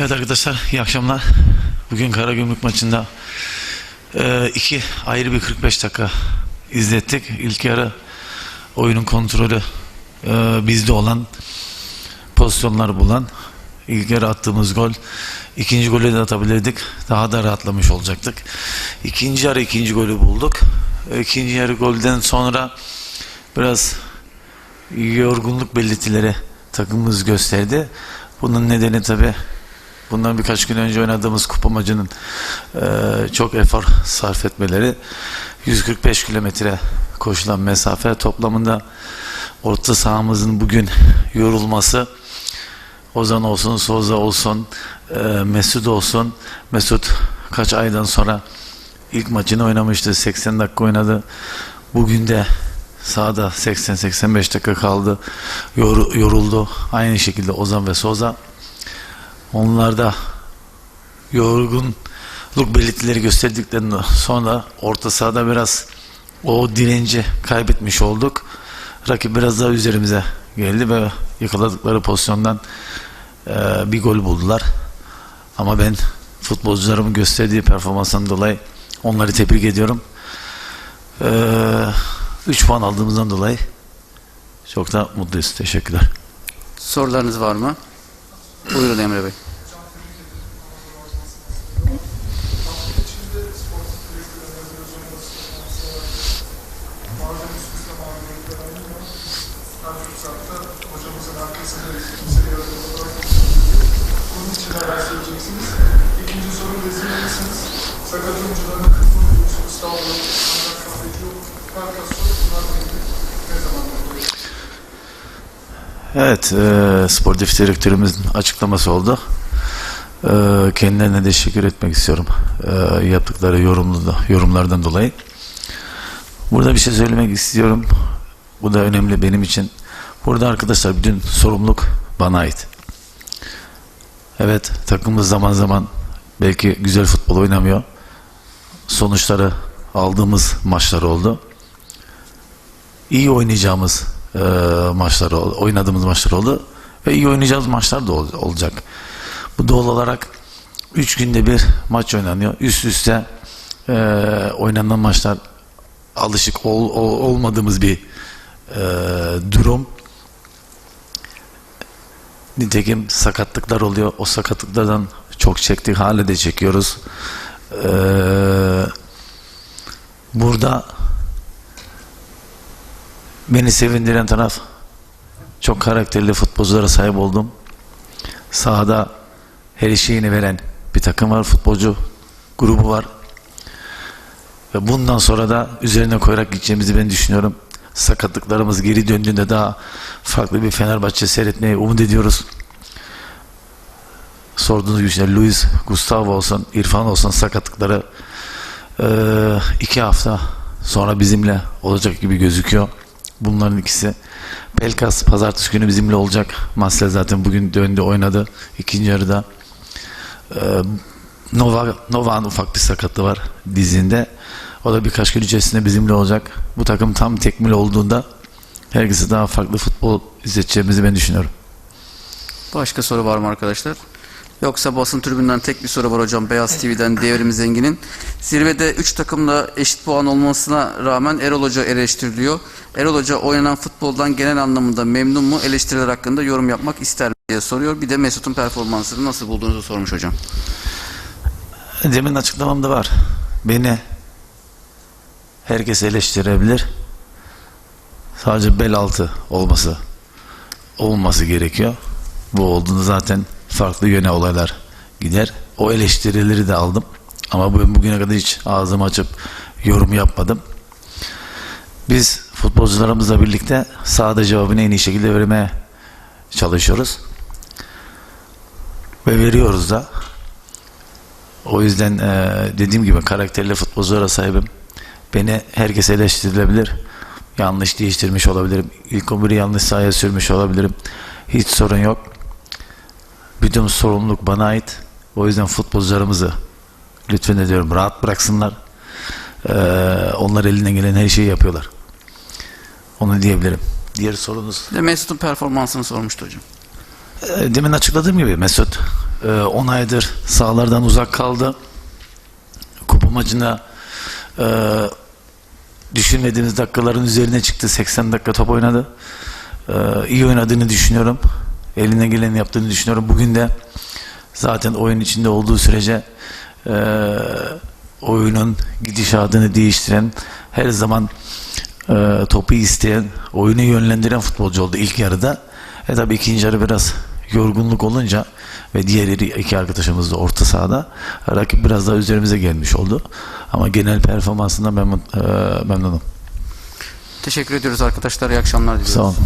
Evet arkadaşlar iyi akşamlar. Bugün Karagümrük maçında e, iki ayrı bir 45 dakika izlettik. İlk yarı oyunun kontrolü e, bizde olan pozisyonlar bulan ilk yarı attığımız gol ikinci golü de atabilirdik. Daha da rahatlamış olacaktık. İkinci yarı ikinci golü bulduk. E, İkinci yarı golden sonra biraz yorgunluk belirtileri takımımız gösterdi. Bunun nedeni tabi bundan birkaç gün önce oynadığımız kupa maçının e, çok efor sarf etmeleri 145 kilometre koşulan mesafe toplamında orta sahamızın bugün yorulması Ozan olsun, Soza olsun, e, Mesut olsun. Mesut kaç aydan sonra ilk maçını oynamıştı. 80 dakika oynadı. Bugün de sahada 80-85 dakika kaldı. Yor- yoruldu. Aynı şekilde Ozan ve Soza. Onlar da yorgunluk belirtileri gösterdikten sonra orta sahada biraz o direnci kaybetmiş olduk. Rakip biraz daha üzerimize geldi ve yakaladıkları pozisyondan e, bir gol buldular. Ama ben futbolcularımın gösterdiği performansdan dolayı onları tebrik ediyorum. 3 puan aldığımızdan dolayı çok da mutluyuz. Teşekkürler. Sorularınız var mı? Buyurun Emre Bey. kimse yaratmadan bunun için neler söyleyeceksiniz? İkinci soru resimlemişsiniz. Sakat oyuncuların kısmını diyorsunuz. Sağ olun. Ancak kafeci yok. Perkasyon bunlarla ilgili ne zaman oluyor? Evet, e, sportif direktörümüzün açıklaması oldu. E, kendilerine teşekkür etmek istiyorum. E, yaptıkları yorumlu, yorumlardan dolayı. Burada bir şey söylemek istiyorum. Bu da önemli benim için. Burada arkadaşlar bütün sorumluluk bana ait. Evet, takımımız zaman zaman belki güzel futbol oynamıyor. Sonuçları aldığımız maçlar oldu iyi oynayacağımız e, maçlar ol- oynadığımız maçlar oldu ve iyi oynayacağımız maçlar da ol- olacak. Bu doğal olarak 3 günde bir maç oynanıyor. Üst üste e, oynanan maçlar alışık ol- ol- olmadığımız bir e, durum. Nitekim sakatlıklar oluyor. O sakatlıklardan çok çektik. Hala de çekiyoruz. E, burada Beni sevindiren taraf çok karakterli futbolculara sahip oldum. Sahada her şeyini veren bir takım var, futbolcu grubu var. Ve bundan sonra da üzerine koyarak gideceğimizi ben düşünüyorum. Sakatlıklarımız geri döndüğünde daha farklı bir Fenerbahçe seyretmeyi umut ediyoruz. Sorduğunuz gibi işte Luis, Gustavo olsun, İrfan olsun sakatlıkları iki hafta sonra bizimle olacak gibi gözüküyor. Bunların ikisi. Pelkas pazartesi günü bizimle olacak. Masle zaten bugün döndü oynadı. ikinci yarıda. Ee, Nova, Nova'nın ufak bir sakatlığı var dizinde. O da birkaç gün içerisinde bizimle olacak. Bu takım tam tekmil olduğunda herkese daha farklı futbol izleteceğimizi ben düşünüyorum. Başka soru var mı arkadaşlar? Yoksa basın tribünden tek bir soru var hocam. Beyaz TV'den Devrim Zengin'in. Zirvede 3 takımla eşit puan olmasına rağmen Erol Hoca eleştiriliyor. Erol Hoca oynanan futboldan genel anlamda memnun mu? Eleştiriler hakkında yorum yapmak ister diye soruyor. Bir de Mesut'un performansını nasıl bulduğunuzu sormuş hocam. Demin açıklamamda var. Beni herkes eleştirebilir. Sadece bel altı olması olması gerekiyor. Bu olduğunda zaten farklı yöne olaylar gider. O eleştirileri de aldım. Ama ben bugüne kadar hiç ağzımı açıp yorum yapmadım. Biz futbolcularımızla birlikte sahada cevabını en iyi şekilde vermeye çalışıyoruz. Ve veriyoruz da. O yüzden eee, dediğim gibi karakterli futbolculara sahibim. Beni herkes eleştirilebilir. Yanlış değiştirmiş olabilirim. İlk 11'i yanlış sahaya sürmüş olabilirim. Hiç sorun yok. Bütün sorumluluk bana ait. O yüzden futbolcularımızı lütfen ediyorum rahat bıraksınlar. Eee, onlar elinden gelen her şeyi yapıyorlar. Onu diyebilirim. Diğer sorunuz de Mesut'un performansını sormuştu hocam. e, demin açıkladığım gibi Mesut e, 10 aydır sahalardan uzak kaldı. Kupa maçında e, düşünmediğimiz dakikaların üzerine çıktı. 80 dakika top oynadı. E, iyi oynadığını düşünüyorum. Eline geleni yaptığını düşünüyorum. Bugün de zaten oyun içinde olduğu sürece e, oyunun gidişatını değiştiren her zaman e, topu isteyen, oyunu yönlendiren futbolcu oldu ilk yarıda. E tabi ikinci yarı biraz yorgunluk olunca ve diğer iki arkadaşımız da orta sahada rakip biraz daha üzerimize gelmiş oldu. Ama genel performansından memnun, e, memnunum. Teşekkür ediyoruz arkadaşlar. İyi akşamlar diliyoruz. Sağ olun.